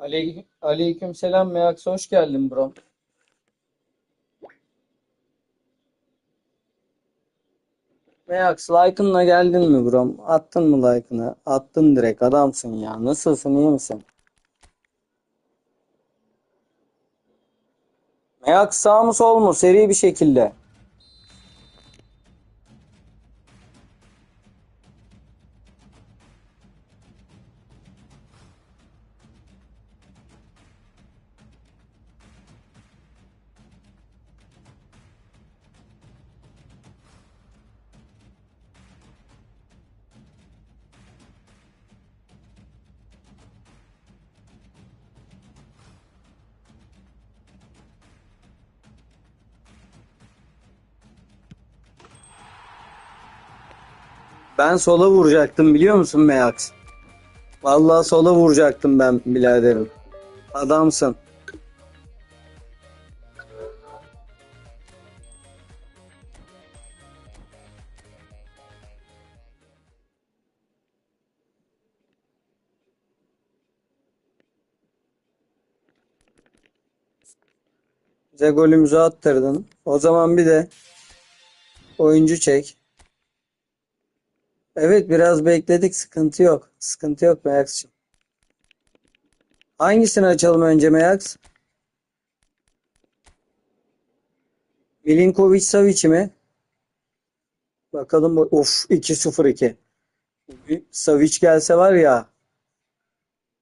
Aleyküm, aleyküm selam Meaks hoş geldin bro. Meaks like'ınla geldin mi bro? Attın mı like'ını? Attın direkt adamsın ya. Nasılsın iyi misin? Meaks sağ mı sol mu? Seri bir şekilde. Ben sola vuracaktım biliyor musun Meaks? Vallahi sola vuracaktım ben biraderim. Adamsın. Bize golümüzü attırdın. O zaman bir de oyuncu çek. Evet biraz bekledik sıkıntı yok. Sıkıntı yok Meyaks'cığım. Hangisini açalım önce Meyaks? Milinkovic Savic mi? Bakalım of 2-0-2. Bir Savic gelse var ya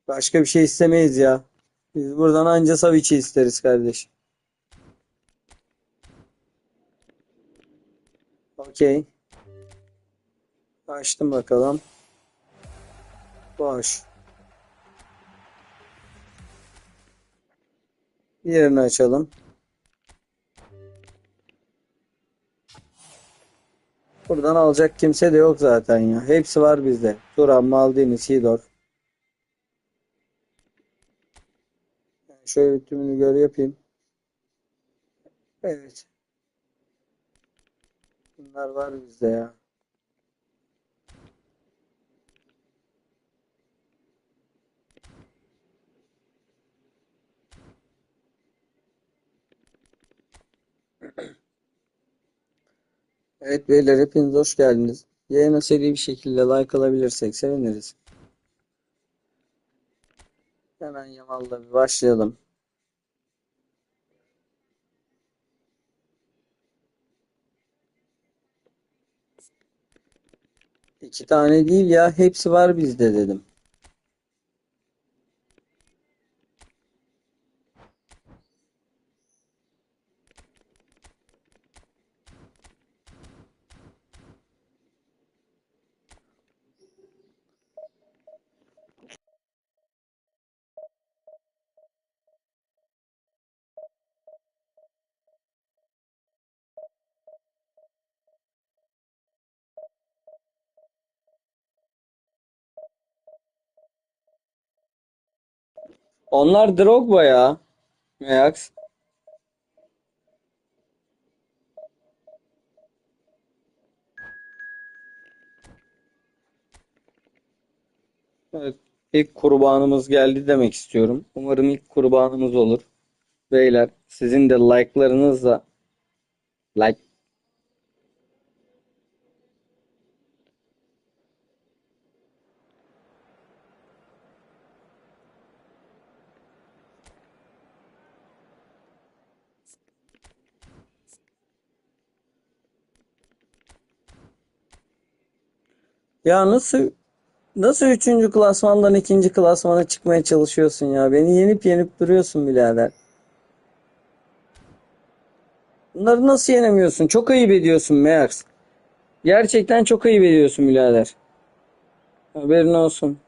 başka bir şey istemeyiz ya. Biz buradan anca Savic'i isteriz kardeş. Okey. Açtım bakalım. Boş. Diğerini açalım. Buradan alacak kimse de yok zaten ya. Hepsi var bizde. Turan, Maldini, Sidor. Şöyle tümünü gör yapayım. Evet. Bunlar var bizde ya. Evet beyler hepiniz hoş geldiniz. Yayına seri bir şekilde like alabilirsek seviniriz. Hemen Yamal'la bir başlayalım. İki tane değil ya hepsi var bizde dedim. Onlar Drogba ya. Ajax. Evet, ilk kurbanımız geldi demek istiyorum. Umarım ilk kurbanımız olur. Beyler sizin de like'larınızla like ya nasıl nasıl üçüncü klasmandan ikinci klasmana çıkmaya çalışıyorsun ya? Beni yenip yenip duruyorsun birader. Bunları nasıl yenemiyorsun? Çok ayıp ediyorsun Meax. Gerçekten çok ayıp ediyorsun birader. Haberin olsun.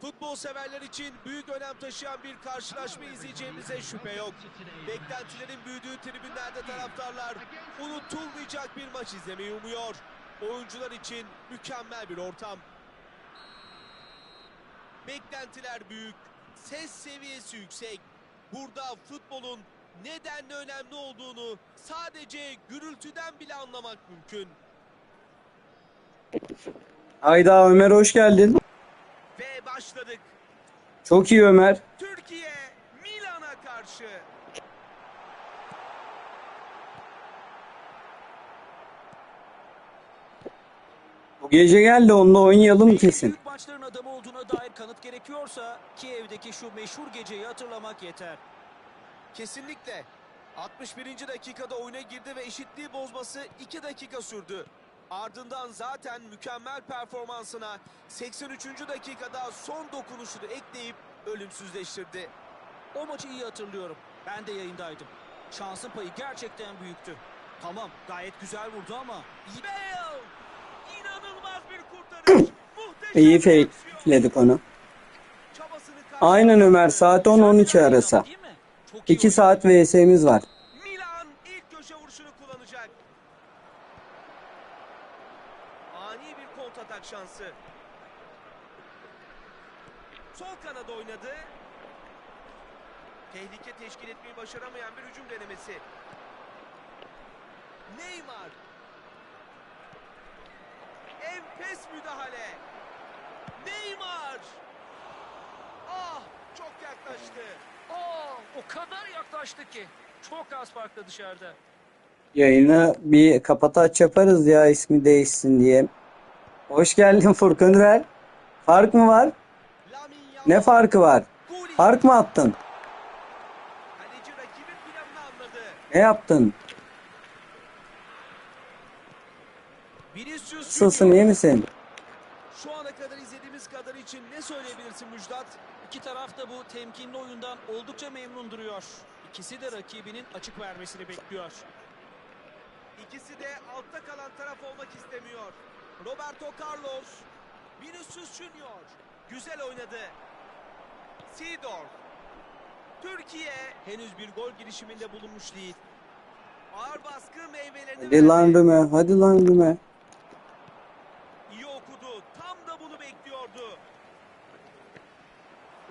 Futbol severler için büyük önem taşıyan bir karşılaşma izleyeceğimize şüphe yok. Beklentilerin büyüdüğü tribünlerde taraftarlar unutulmayacak bir maç izlemeyi umuyor. Oyuncular için mükemmel bir ortam. Beklentiler büyük, ses seviyesi yüksek. Burada futbolun nedenle önemli olduğunu sadece gürültüden bile anlamak mümkün. Hayda Ömer hoş geldin. Ve başladık. Çok iyi Ömer. Türkiye Milan'a karşı. Bu gece gel de onunla oynayalım kesin. Büyük maçların adamı olduğuna dair kanıt gerekiyorsa Kiev'deki şu meşhur geceyi hatırlamak yeter. Kesinlikle. 61. dakikada oyuna girdi ve eşitliği bozması 2 dakika sürdü. Ardından zaten mükemmel performansına 83. dakikada son dokunuşunu ekleyip ölümsüzleştirdi. O maçı iyi hatırlıyorum. Ben de yayındaydım. Şansın payı gerçekten büyüktü. Tamam gayet güzel vurdu ama Bale! İnanılmaz bir kurtarış. İyi fakeledik onu. Aynen Ömer saat 10-12 arası. değil mi? Çok iyi 2 oynadı. saat VS'miz var. Milan ilk köşe vuruşunu kullanacak. Ani bir kontratak şansı. Sol kanada oynadı. Tehlike teşkil etmeyi başaramayan bir hücum denemesi. Neymar. Enfes müdahale. Neymar. Ah çok yaklaştı. Aa, o kadar yaklaştı ki. Çok az farklı dışarıda. Yayını bir kapata aç yaparız ya ismi değişsin diye. Hoş geldin Furkan Ürel. Fark mı var? Ne farkı var? Fark mı attın? Ne yaptın? Nasılsın iyi misin? Şu ana kadar izlediğimiz kadar için ne söyleyebilirsin Müjdat? İki taraf da bu temkinli oyundan oldukça memnun duruyor. İkisi de rakibinin açık vermesini bekliyor. İkisi de altta kalan taraf olmak istemiyor. Roberto Carlos, Vinicius Junior. Güzel oynadı. Seedorf. Türkiye henüz bir gol girişiminde bulunmuş değil. Ağır baskı meyvelerini Hadi lan. Rüme, hadi lan Rüme. İyi okudu. Tam da bunu bekliyordu.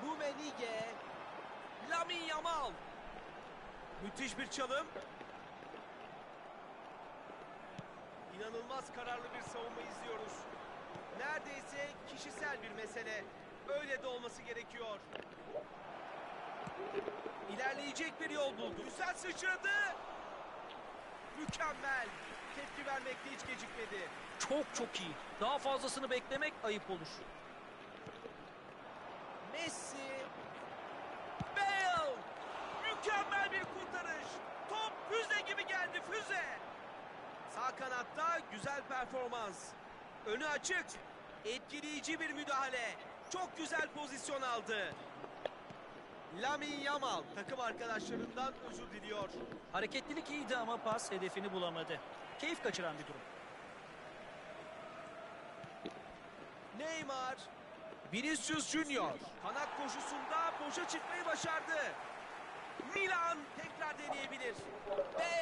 Rumenige. Lamin Yamal. Müthiş bir çalım. İnanılmaz kararlı bir savunma izliyoruz. Neredeyse kişisel bir mesele. Öyle de olması gerekiyor. İlerleyecek bir yol buldu. Güzel sıçradı. Mükemmel. Tepki vermekte hiç gecikmedi. Çok çok iyi. Daha fazlasını beklemek ayıp olur. Messi. Bale. Mükemmel bir kurtarış. Top füze gibi geldi füze. Sağ kanatta güzel performans. Önü açık. Etkileyici bir müdahale. Çok güzel pozisyon aldı. Lamine Yamal takım arkadaşlarından özür diliyor. Hareketlilik iyiydi ama pas hedefini bulamadı. Keyif kaçıran bir durum. Neymar. Vinicius Junior. Kanat koşusunda boşa çıkmayı başardı. Milan tekrar deneyebilir. Bale.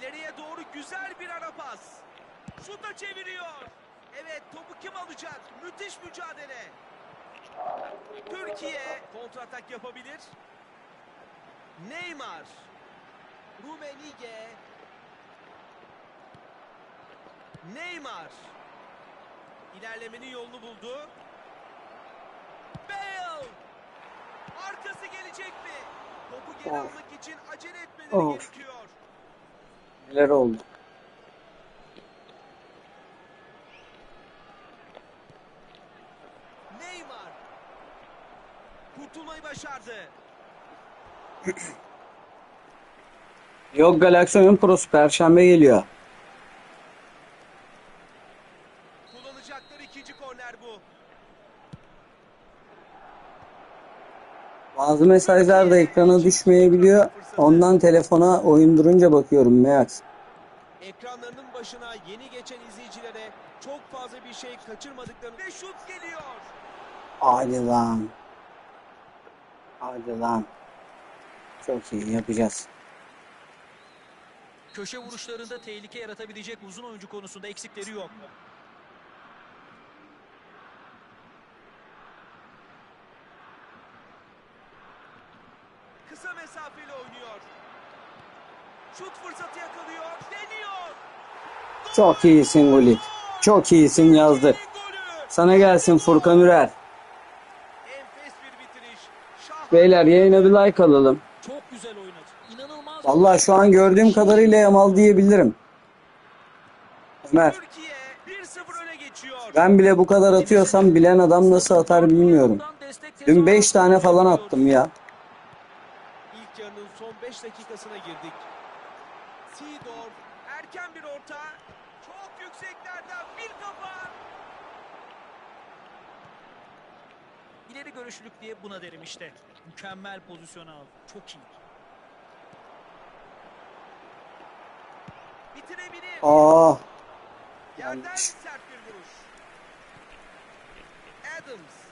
İleriye doğru güzel bir ara pas. Şuta çeviriyor. Evet topu kim alacak? Müthiş mücadele. Türkiye kontratak yapabilir. Neymar. Rumenige. Neymar. İlerlemenin yolunu buldu. Bale. Arkası gelecek mi? Topu geri Of. almak için acele etmeleri Of. gerekiyor. Neler oldu? Neymar. Kurtulmayı başardı. Yok Galaxy Oyun Pro'su Perşembe geliyor. Kullanacakları ikinci korner bu. Bazı mesajlar da ekrana düşmeyebiliyor. Ondan telefona oyun durunca bakıyorum Meax. Ekranlarının başına yeni geçen izleyicilere çok fazla bir şey kaçırmadıklarını ve şut geliyor. Hadi lan. Hadi lan. Çok iyi yapacağız. Köşe vuruşlarında tehlike yaratabilecek uzun oyuncu konusunda eksikleri yok. Şut fırsatı yakalıyor. Deniyor. Çok iyisin Gullit. Çok iyisin yazdık. Golü. Sana gelsin Furkan Ürer. Enfes bir bitiriş. Şah. Beyler yayına bir like alalım. Çok güzel oynadı. İnanılmaz. Vallahi şu an gördüğüm kadarıyla Yamal diyebilirim. Ömer, Türkiye 1-0 öne geçiyor. ben bile bu kadar atıyorsam bilen adam nasıl atar bilmiyorum. Dün 5 tane falan attım ya. İlk yarının son 5 dakikasına girdik. Seedorf erken bir orta. Çok yükseklerden bir kafa. İleri görüşlülük diye buna derim işte. Mükemmel pozisyon aldı. Çok iyi. Bitirebilir. Aa, Yerden sert bir vuruş. Adams.